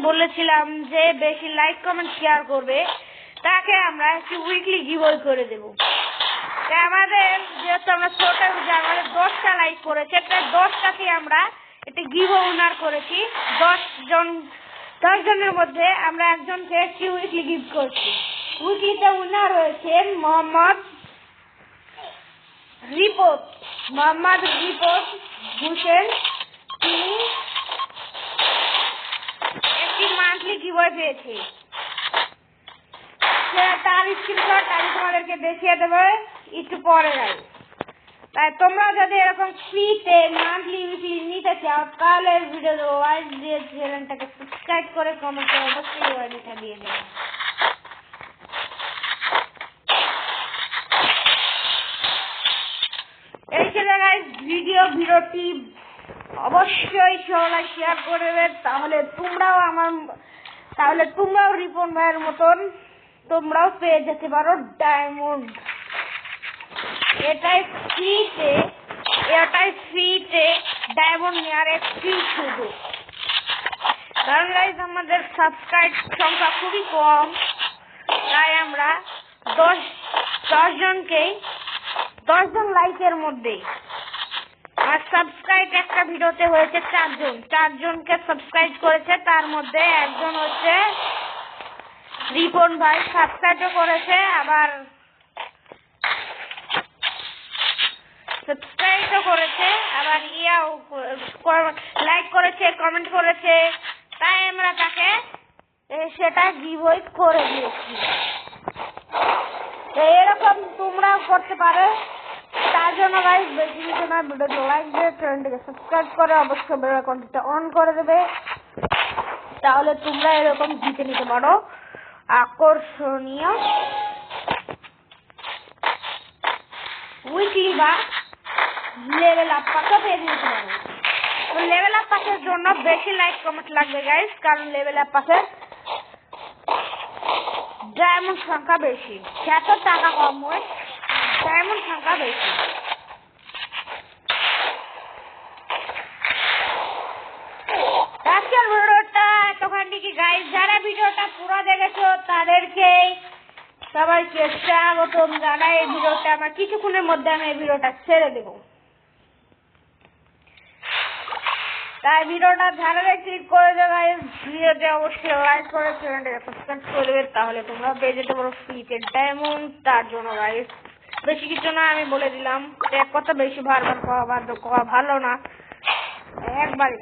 বলেছিলাম যে বেশি লাইক কমেন্ট শেয়ার করবে। তাকে আমরা একটি উইকলি গিভওয়ে করে দেব। আমাদের যেহেতু আমরা ছোট আমাদের দশটা লাইক করেছে প্রায় দশটাকে আমরা একটি গিভ উনার করেছি। দশ জন দশ জনের মধ্যে আমরা একজনকে একটি উইকলি গিফট করছি। উইকলিতে উনার রয়েছে মোহাম্মদ রিপোর্ট। মোহাম্মদ রিপোর্ট হোসেন, তিনি একটি মান্থলি গিভওয়ে পেয়েছে। তার স্ক্রিনশট আমি তোমাদেরকে দেখিয়ে দেবো, একটু পরে যাই তাই তোমরা যদি এরকম ফ্রিতে মান্থলি উইকলি নিতে চাও, তাহলে ভিডিও ওয়াইজ দিয়ে চ্যানেলটাকে সাবস্ক্রাইব করে কমেন্ট করে অবশ্যই ওয়াইডিটা দিয়ে দেবে। এই ছিল guys ভিডিও ভিডিওটি অবশ্যই সবাই শেয়ার করে দেবেন তাহলে তোমরাও আমার তাহলে তোমরাও রিপন ভাইয়ের মতন তোমরাও পেয়ে যেতে পারো ডায়মন্ড এটাই ফ্রিতে এটাই ফ্রিতে ডায়মন্ড নেওয়ার একটি সুযোগ। কারণ গাইজ আমাদের সাবস্ক্রাইব সংখ্যা খুবই কম। তাই আমরা দশ দশ জনকেই দশ জন লাইকের মধ্যে। আর সাবস্ক্রাইব একটা ভিডিওতে হয়েছে চারজন। চারজনকে সাবস্ক্রাইব করেছে, তার মধ্যে একজন হচ্ছে রিপন ভাই। সাবস্ক্রাইবও করেছে, আবার সাবস্ক্রাইবও করেছে, আবার ইয়াও লাইক করেছে কমেন্ট করেছে। তাই আমরা তাকে সেটা গিভওয়ে করে দিয়েছি। এরকম তোমরাও করতে পারো। তার জন্য গাইজ বেশি কিছু না, ভিডিওতে লাইক দিয়ে চ্যানেলটিকে সাবস্ক্রাইব করে, অবশ্যই বেল আইকনটা অন করে দেবে। তাহলে তোমরা এরকম জিতে নিতে পারো। আকর্ষণীয়। উইকলি বা লেভেল আপ পাকে পেয়ে দিতে পারো তো লেভেল আপ পাসের জন্য বেশি লাইক কমেন্ট লাগবে গাইজ কারণ লেভেল আপ পাসের ডায়মন্ড সংখ্যা বেশি। যত টাকা কম হয় ডায়মন্ড সংখ্যা বেশি। আজকের ভিডিওটা এতখানি কি গাইজ যারা ভিডিওটা পুরো দেখেছ, তাদেরকে সবাইকে স্বাগতম জানাই। এই ভিডিওটা আমার কিছুক্ষণের মধ্যে আমি এই ভিডিওটা ছেড়ে দেবো। তাই ভিডিওটা চ্যানেলে ক্লিক করে দেবে ভিডিওতে অবশ্যই লাইক করে চ্যানেলটাকে সাবস্ক্রাইব করে দেবে তাহলে তোমরা পেয়ে যেতে পারো ফ্রিতে ডায়মন্ড তার জন্য গাইস বেশি কিছু না, আমি বলে দিলাম। এক কথা বেশি বারবার কওয়া ভালো না। একবারই।